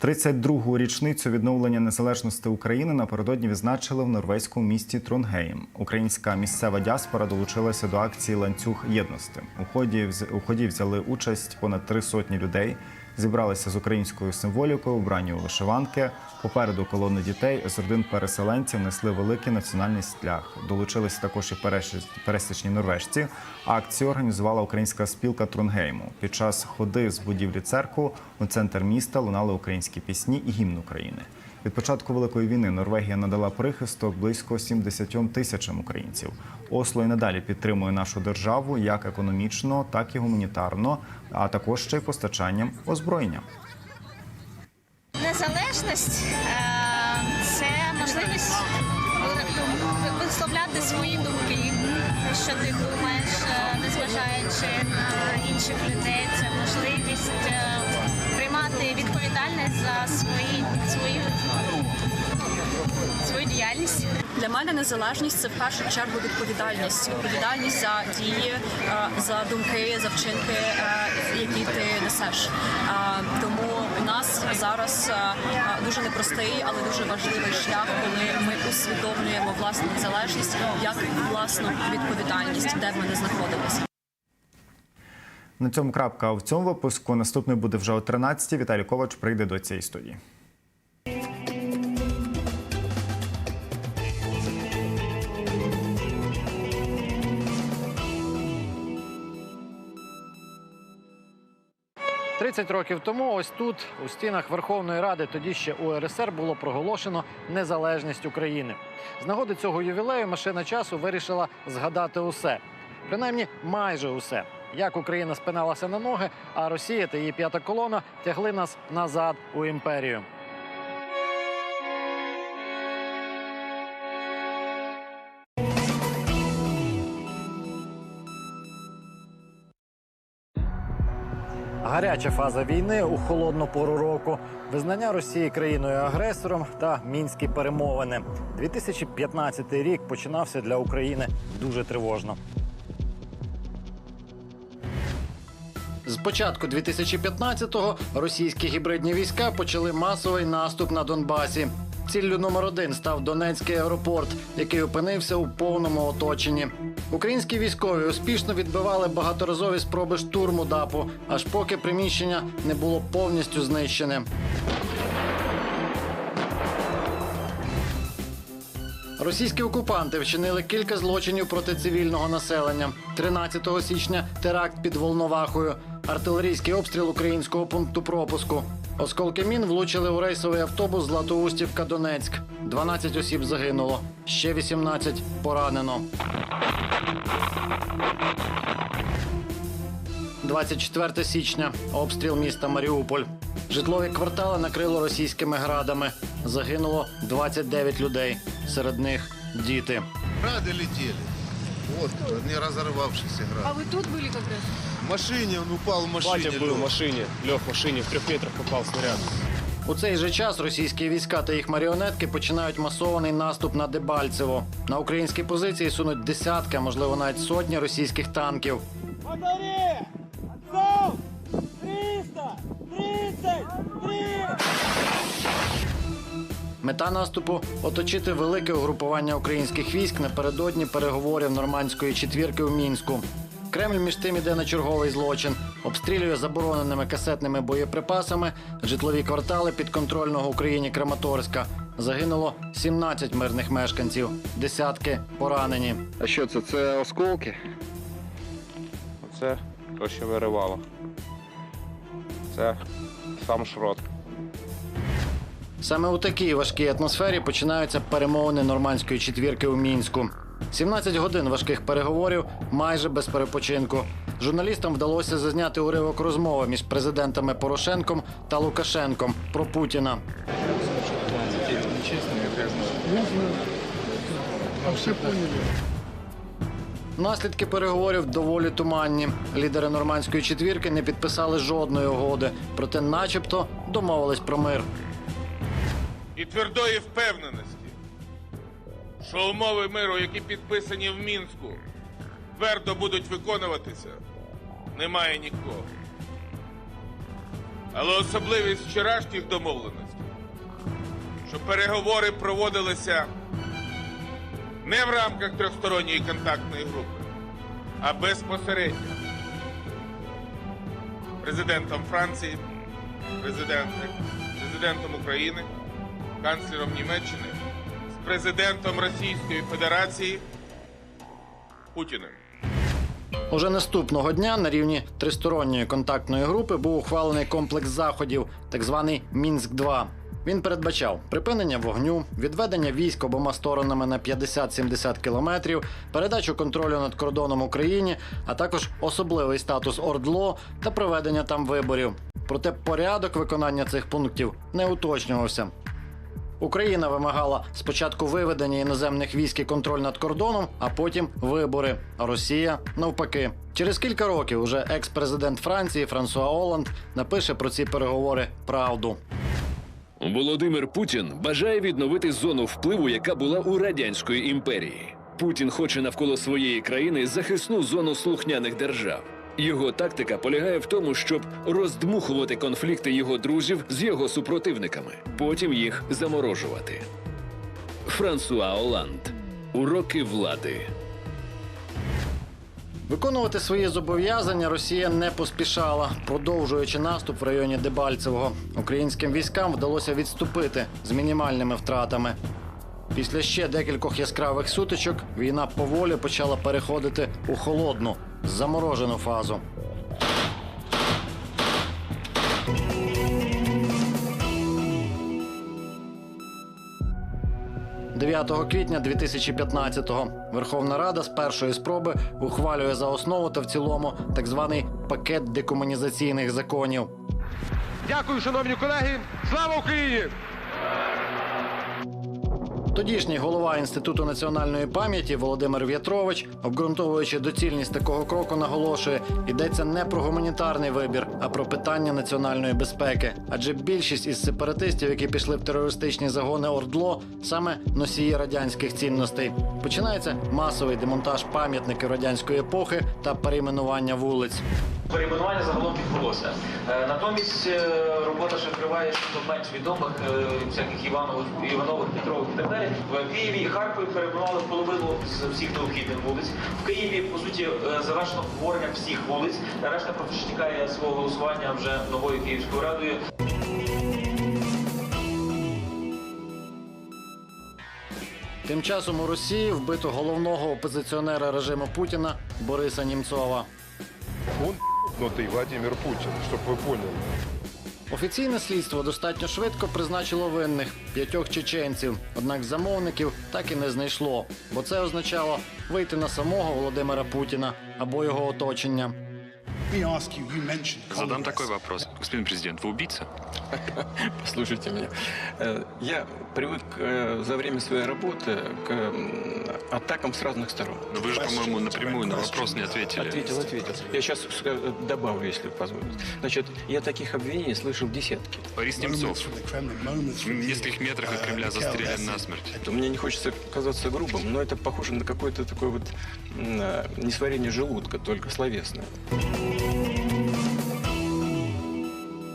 32-гу річницю відновлення незалежності України напередодні відзначили в норвезькому місті Тронгейм. Українська місцева діаспора долучилася до акції Ланцюг єдності. У ході у ході взяли участь понад три сотні людей. Зібралися з українською символікою, вбрані вишиванки. Попереду колони дітей з родин переселенців несли великий національний стлях. Долучилися також і пересічні норвежці. Акцію організувала українська спілка Тронгейму. Під час ходи з будівлі церкви у центр міста лунали українські пісні і гімн України. Від початку великої війни Норвегія надала прихисток близько 70 тисячам українців. Осло і надалі підтримує нашу державу як економічно, так і гуманітарно, а також ще й постачанням озброєння. Незалежність е, це можливість висловляти свої думки, що ти думаєш, е, незважаючи на інших людей. Це можливість приймати відповідальність за свої свою, свою діяльність. Для мене незалежність це в першу чергу відповідальність. Відповідальність за дії, е, за думки, за вчинки, е, які ти несеш. Е, Тому у нас зараз дуже непростий, але дуже важливий шлях, коли ми усвідомлюємо власну незалежність як власну відповідальність, де б ми не знаходилися. На цьому крапка в цьому випуску. Наступний буде вже о 13-й. Віталій Ковач прийде до цієї студії. – 30 років тому, ось тут, у стінах Верховної Ради, тоді ще УРСР, було проголошено незалежність України. З нагоди цього ювілею машина часу вирішила згадати усе, принаймні майже усе. Як Україна спиналася на ноги, а Росія та її п'ята колона тягли нас назад у імперію. Гаряча фаза війни у холодну пору року, визнання Росії країною агресором та мінські перемовини. 2015 рік починався для України дуже тривожно. Початку 2015-го російські гібридні війська почали масовий наступ на Донбасі. Ціллю номер один став Донецький аеропорт, який опинився у повному оточенні. Українські військові успішно відбивали багаторазові спроби штурму ДАПу, аж поки приміщення не було повністю знищене. Російські окупанти вчинили кілька злочинів проти цивільного населення. 13 січня теракт під Волновахою, артилерійський обстріл українського пункту пропуску. Осколки мін влучили у рейсовий автобус Златоустівка Донецьк. 12 осіб загинуло, ще 18 поранено. 24 січня. Обстріл міста Маріуполь. Житлові квартали накрило російськими градами. Загинуло 29 людей. Серед них діти. Грады летели. Вот, не разорвавшийся А град. вы тут были как раз? В машине он упал в машине. Батя был в машине, лег в машине, в трех метрах попал снаряд. У цей же час російські війська та їх маріонетки починають масований наступ на Дебальцево. На українські позиції сунуть десятки, а можливо навіть сотні російських танків. Батарея! Отцов! 300! 33! Мета наступу оточити велике угрупування українських військ напередодні переговорів нормандської четвірки у мінську. Кремль між тим іде на черговий злочин, обстрілює забороненими касетними боєприпасами житлові квартали підконтрольного Україні Краматорська. Загинуло 17 мирних мешканців, десятки поранені. А що це? Це осколки? Оце то, що виривало. Це сам шрот. Саме у такій важкій атмосфері починаються перемовини нормандської четвірки у мінську. 17 годин важких переговорів майже без перепочинку. Журналістам вдалося зазняти уривок розмови між президентами Порошенком та Лукашенком про Путіна. Наслідки переговорів доволі туманні. Лідери нормандської четвірки не підписали жодної угоди, проте, начебто, домовились про мир. і твердої впевненості, що умови миру, які підписані в Мінську, твердо будуть виконуватися, немає нікого. Але особливість вчорашніх домовленостей, що переговори проводилися не в рамках трьохсторонньої контактної групи, а безпосередньо президентом Франції, президентом, України, канцлером Німеччини, президентом Російської Федерації Путіним. Уже наступного дня на рівні тристоронньої контактної групи був ухвалений комплекс заходів, так званий Мінськ 2 Він передбачав припинення вогню, відведення військ обома сторонами на 50-70 кілометрів, передачу контролю над кордоном Україні, а також особливий статус Ордло та проведення там виборів. Проте порядок виконання цих пунктів не уточнювався. Україна вимагала спочатку виведення іноземних військ і контроль над кордоном, а потім вибори. Росія навпаки. Через кілька років уже екс-президент Франції Франсуа Оланд напише про ці переговори правду. Володимир Путін бажає відновити зону впливу, яка була у радянської імперії. Путін хоче навколо своєї країни захисну зону слухняних держав. Його тактика полягає в тому, щоб роздмухувати конфлікти його друзів з його супротивниками, потім їх заморожувати. Франсуа Оланд. Уроки влади. Виконувати свої зобов'язання Росія не поспішала, продовжуючи наступ в районі Дебальцевого. Українським військам вдалося відступити з мінімальними втратами. Після ще декількох яскравих сутичок війна поволі почала переходити у холодну, заморожену фазу. «9 квітня 2015-го Верховна Рада з першої спроби ухвалює за основу та в цілому так званий пакет декомунізаційних законів. Дякую, шановні колеги. Слава Україні! Тодішній голова інституту національної пам'яті Володимир В'ятрович, обґрунтовуючи доцільність такого кроку, наголошує, йдеться не про гуманітарний вибір, а про питання національної безпеки. Адже більшість із сепаратистів, які пішли в терористичні загони Ордло, саме носії радянських цінностей. Починається масовий демонтаж пам'ятників радянської епохи та перейменування вулиць. Перейменування загалом відбулося. Е, Натомість е, робота ще триває щодо менш відомих е, всяких Іванових, Іванових, Петрових і так далі. В Києві і Харкові перейменували половину з всіх необхідних вулиць. В Києві, по суті, завершено обговорення всіх вулиць. Решта просто чекає свого голосування вже новою Київською радою. Тим часом у Росії вбито головного опозиціонера режиму Путіна Бориса Німцова. Он ***нутый Владимир Путин, чтобы вы поняли. Офіційне слідство достатньо швидко призначило винних п'ятьох чеченців, однак замовників так і не знайшло, бо це означало вийти на самого Володимира Путіна або його оточення. Задам такой вопрос. Господин президент, вы убийца? Послушайте меня. Э, Я привык э, за время своей работы к атакам с разных сторон. Но вы же, по-моему, напрямую на вопрос не ответили. Ответил, ответил. Я сейчас добавлю, если позволите. Значит, я таких обвинений слышал десятки. Борис Немцов в нескольких метрах от Кремля застрелен насмерть. Мне не хочется казаться грубым, но это похоже на какое-то такое вот э, несварение желудка, только словесное.